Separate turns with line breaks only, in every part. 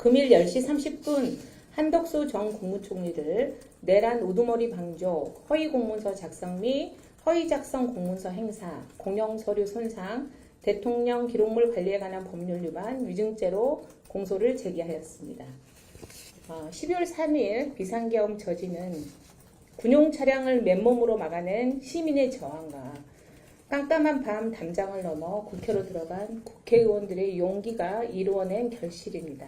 금일 10시 30분 한덕수 전 국무총리를 내란 우두머리 방조, 허위 공문서 작성 및 허위 작성 공문서 행사, 공영 서류 손상, 대통령 기록물 관리에 관한 법률 위반 위증죄로 공소를 제기하였습니다. 어, 12월 3일 비상계엄 저지는 군용 차량을 맨몸으로 막아낸 시민의 저항과 깜깜한 밤 담장을 넘어 국회로 들어간 국회의원들의 용기가 이루어낸 결실입니다.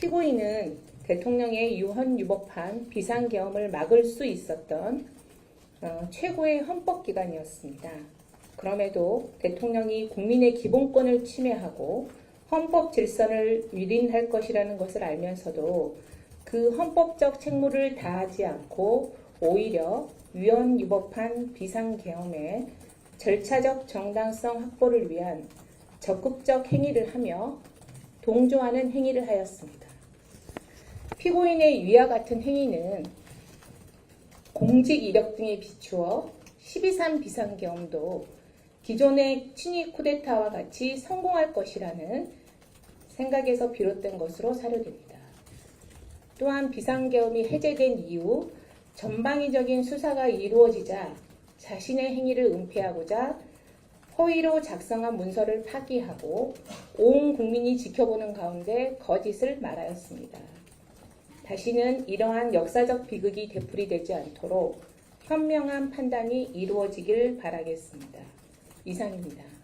피고인은 대통령의 유헌 유법한 비상계엄을 막을 수 있었던 어, 최고의 헌법기관이었습니다. 그럼에도 대통령이 국민의 기본권을 침해하고 헌법 질서를 위린할 것이라는 것을 알면서도 그 헌법적 책무를 다하지 않고 오히려 위헌 유법한 비상계엄에 절차적 정당성 확보를 위한 적극적 행위를 하며 동조하는 행위를 하였습니다. 피고인의 위와 같은 행위는 공직 이력 등에 비추어 12.3 비상계엄도 기존의 친위 쿠데타와 같이 성공할 것이라는 생각에서 비롯된 것으로 사료됩니다. 또한 비상계엄이 해제된 이후 전방위적인 수사가 이루어지자 자신의 행위를 은폐하고자 허위로 작성한 문서를 파기하고 온 국민이 지켜보는 가운데 거짓을 말하였습니다. 다시는 이러한 역사적 비극이 되풀이되지 않도록 현명한 판단이 이루어지길 바라겠습니다. 이상입니다.